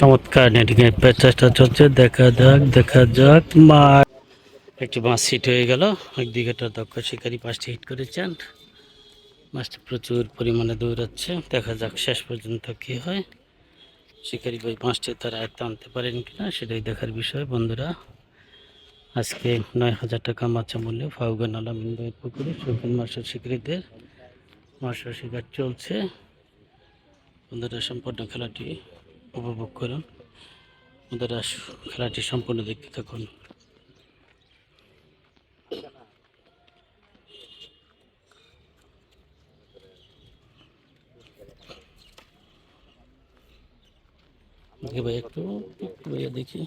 চমৎকার নেটিং এর চেষ্টা চলছে। দেখা যাক দেখা যাক। মাছ একটি মাছ হিট হয়ে গেল। একদিকেটা দক্ষ শিকারী পাঁচটি হিট করেছেন। মাছটি প্রচুর পরিমাণে দৌড়াচ্ছে। দেখা যাক শেষ পর্যন্ত কি হয়। শিকারী ভাই পাঁচটি তারা আয়ত্তে আনতে পারেন কিনা, সেটাই দেখার বিষয়। বন্ধুরা, আজকে নয় হাজার টাকা মাছা মূল্যে ফাউগান আলামিন ভাইয়ের পুকুরে শৌখিন মাছের শিকারীদের মাছের শিকার চলছে। বন্ধুরা, সম্পূর্ণ খেলাটি উপভোগ করুন। আমাদের খেলাটি সম্পূর্ণ দেখতে থাকুন। ভাই একটু দেখি।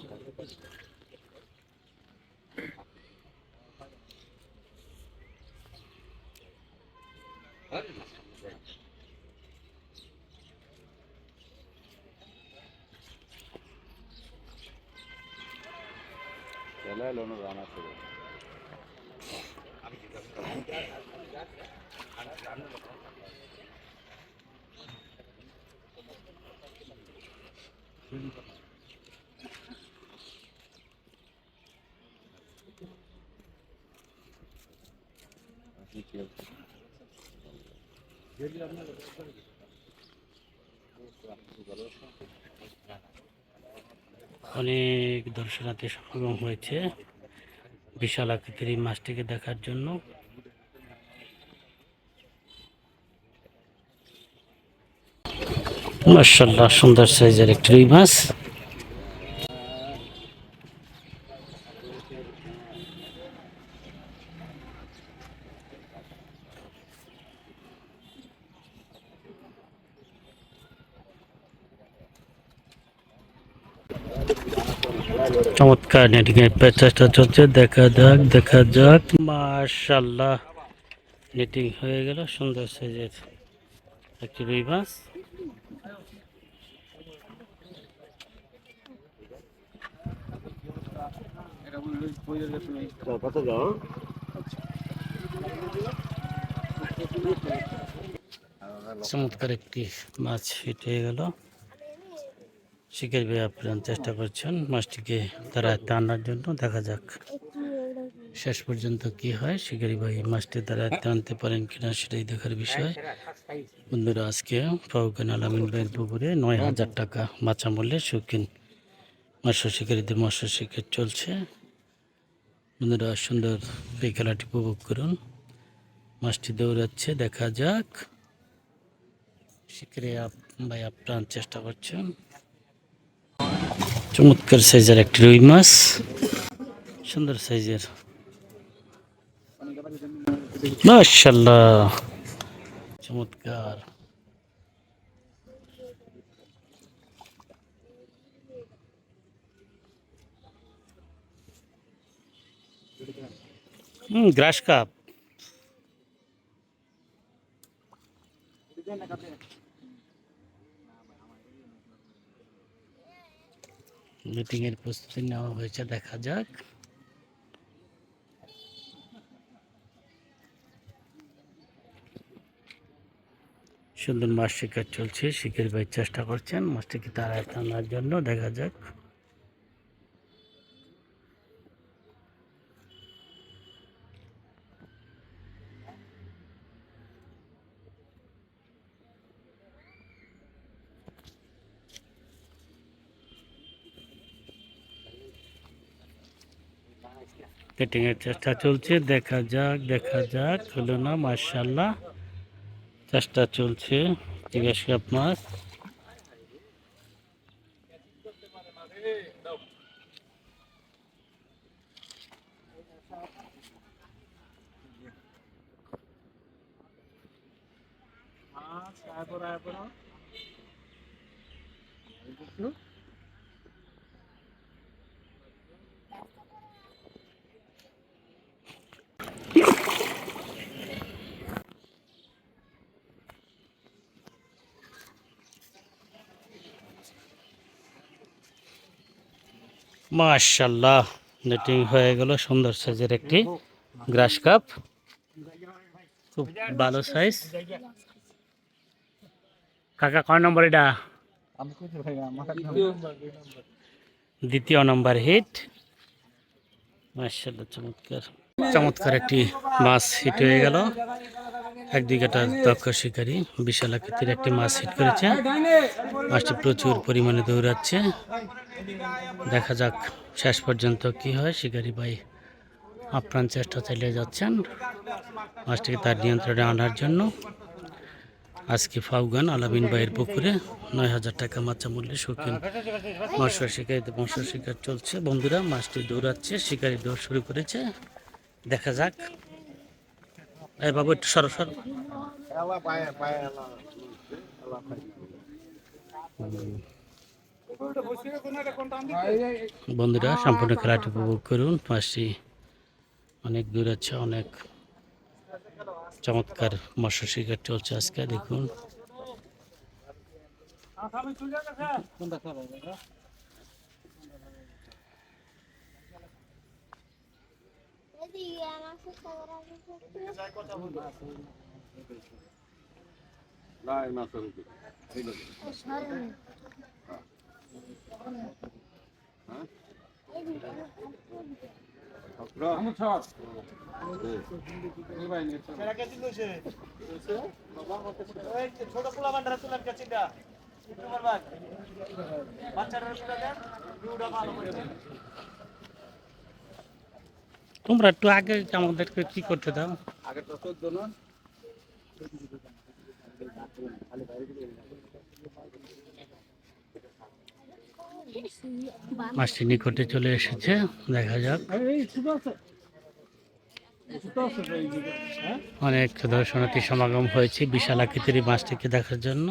ఎలాలోనూ రానాడు আপনার অনেক দর্শনার্থী সমাগম হয়েছে। বিশাল আকৃতির এই মাছটিকে দেখার জন্য। মার্শাল্লাহ সুন্দর সাইজের একটি রুই মাছ। চমৎকার নেটিং এর চেষ্টা চলছে। দেখা যাক দেখা যাক। মার্শাল্লাহ নেটিং হয়ে গেল সুন্দর সাইজের একটি রুই মাছ। চমৎকার একটি মাছ হিট হয়ে গেল। শিকারি আপ্রাণ চেষ্টা করছেন মাছটিকে তারা আনার জন্য। দেখা যাক শেষ পর্যন্ত কি হয়। শিকারি ভাই মাছটি তারা আনতে পারেন কিনা সেটাই দেখার বিষয়। বন্ধুরা, আজকে ফাউকান আলামিন ভাইয়ের পুকুরে নয় হাজার টাকা মাছা মূল্যে শৌখিন মৎস্য শিকারীদের মৎস্য শিকার চলছে। বন্ধুরা, সুন্দর এই খেলাটি উপভোগ করুন। মাছটি দৌড়াচ্ছে, দেখা যাক। শিকারি ভাই আপ্রাণ চেষ্টা করছেন। চমৎকার সাইজের একটি রুই মাছ। সুন্দর সাইজের। মাশাল্লাহ চমৎকার। হুম গ্রাস কাপ। মিটিং এর প্রস্তুতি নেওয়া হয়েছে, দেখা যাক। সুন্দর মাছ শিকার চলছে, শিকার ভাই চেষ্টা করছেন মাছটিকে তাড়ায় টানার জন্য, দেখা যাক। কেটিং এর চেষ্টা চলছে, দেখা যাক দেখা যাক, হলো না মার্শাল্লাহ চেষ্টা চলছে, জিজ্ঞেস কাপ মাছ মার্শাল্লাহ নেটিং হয়ে গেল সুন্দর সাইজের একটি গ্রাস কাপ। খুব ভালো সাইজ কাকা, কয় নম্বর এটা? দ্বিতীয় নম্বর হিট। মার্শাল্লাহ চমৎকার। চমৎকার একটি মাছ হিট হয়ে গেল। এক দুই কাটা দক্ষ শিকারী, বিশাল আকৃতির একটি মাছ হিট করেছে। মাছটি প্রচুর পরিমাণে দৌড়াচ্ছে। দেখা যাক শেষ পর্যন্ত কি হয়। শিকারী ভাই আপ্রাণ চেষ্টা চালিয়ে যাচ্ছেন। মাছটিকে তার নিয়ন্ত্রণে আনার জন্য আজকে ফাউগান আলামিন ভাইয়ের পুকুরে নয় হাজার টাকা মাচা মূল্যে শৌখিন মৎস্য শিকারিতে মৎস্য শিকার চলছে। বন্ধুরা, মাছটি দৌড়াচ্ছে, শিকারি দৌড় শুরু করেছে। দেখা যাক। এই বাবু, একটু সরো সরো। বন্ধুরা, সম্পূর্ণ খেলাটি উপভোগ করুন। মাছটি অনেক দূর আছে, অনেক চমৎকার মৎস্য শিকার চলছে আজকে, দেখুন চেষ্টা করা হচ্ছে নাই মাছের উপরে সরুন ছোট পোলা বান্ডারা তুলার কাছে দা তোমার ভাই বাচ্চারা তুলা দেন ভিউটা ভালো করে তোমরা একটু আগে আমাদেরকে কি করতে দাও? মাছটি নিকটে চলে এসেছে, দেখা যাক। অনেক দর্শনার্থী সমাগম হয়েছে, বিশাল আকৃতির মাছটিকে দেখার জন্য।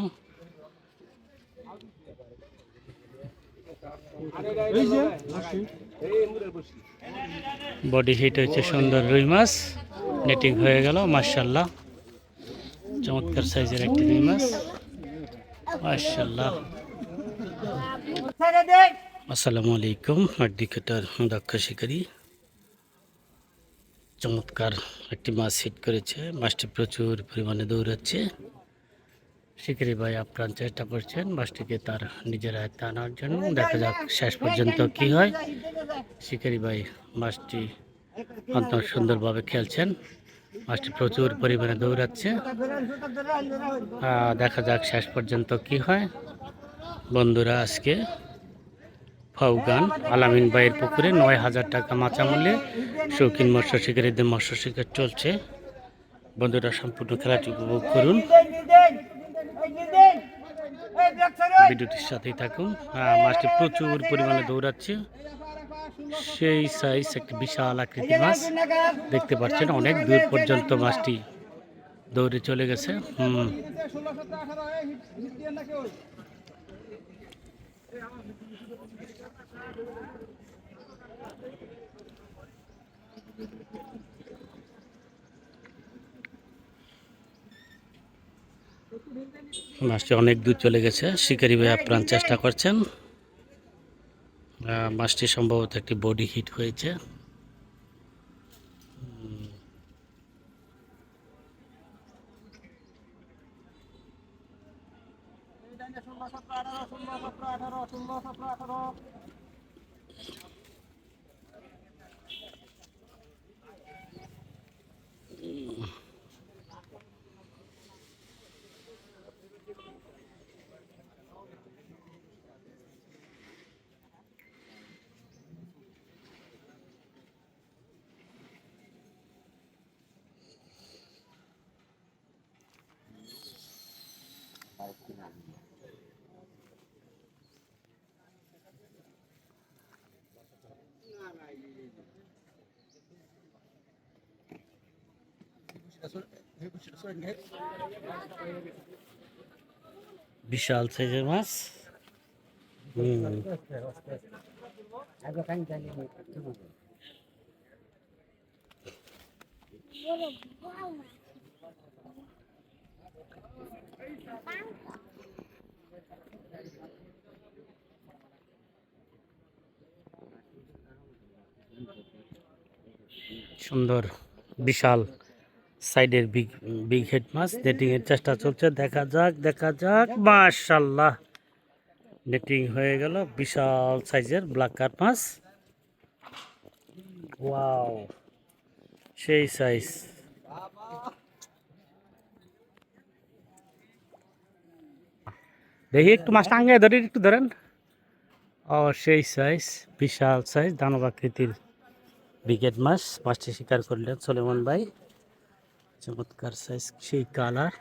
বডি হিট হয়েছে সুন্দর রুই মাছ। নেটিং হয়ে গেল মার্শাল্লাহ চমৎকার সাইজের একটি রুই মাছ। মার্শাল্লাহ আসসালামু আলাইকুম আর্ডিকেটার দক্ষ শিকারী। চমৎকার একটি মাছ হিট করেছে। মাছটি প্রচুর পরিমাণে দৌড়াচ্ছে। শিকারি ভাই আপ্রাণ চেষ্টা করছেন বাসটিকে তার নিজের আয়ত্তে আনার জন্য। দেখা যাক শেষ পর্যন্ত কি হয়। শিকারি ভাই মাছটি অত্যন্ত সুন্দরভাবে খেলছেন। মাছটি প্রচুর পরিমাণে দৌড়াচ্ছে। দেখা যাক শেষ পর্যন্ত কি হয়। বন্ধুরা, আজকে ফাউগান আলামিন ভাইয়ের পুকুরে নয় হাজার টাকা মাচা মূল্যে শৌখিন মৎস্য শিকারীদের মৎস্য শিকার চলছে। বন্ধুরা, সম্পূর্ণ খেলাটি উপভোগ করুন। ভিডিওটির সাথেই থাকুন। মাছটি প্রচুর পরিমাণে দৌড়াচ্ছে। সেই সাইজ একটি বিশাল আকৃতির মাছ। দেখতে পাচ্ছেন, অনেক দূর পর্যন্ত মাছটি দৌড়ে চলে গেছে। হুম। মাছটি অনেক দূর চলে গেছে। শিকারি ভাই আপ্রাণ চেষ্টা করছেন। মাছটি সম্ভবত একটি বডি হিট হয়েছে। বিশাল সাইজের মাছ হুম সুন্দর বিশাল সাইডের বিগ বিগ হেড মাছ নেটিং এর চেষ্টা চলছে, দেখা যাক দেখা যাক। মাশাল্লাহ নেটিং হয়ে গেল, বিশাল সাইজের ব্ল্যাক কার মাছ। ওয়াও সেই সাইজ দেখি একটু মাছটা আঙ্গায় ধরে, একটু ধরেন। ও, সেই সাইজ বিশাল সাইজ দানব আকৃতির ব্রিগেড মাছ। মাছটি শিকার করলেন সলেমন ভাই। চমৎকার সাইজ সেই কালার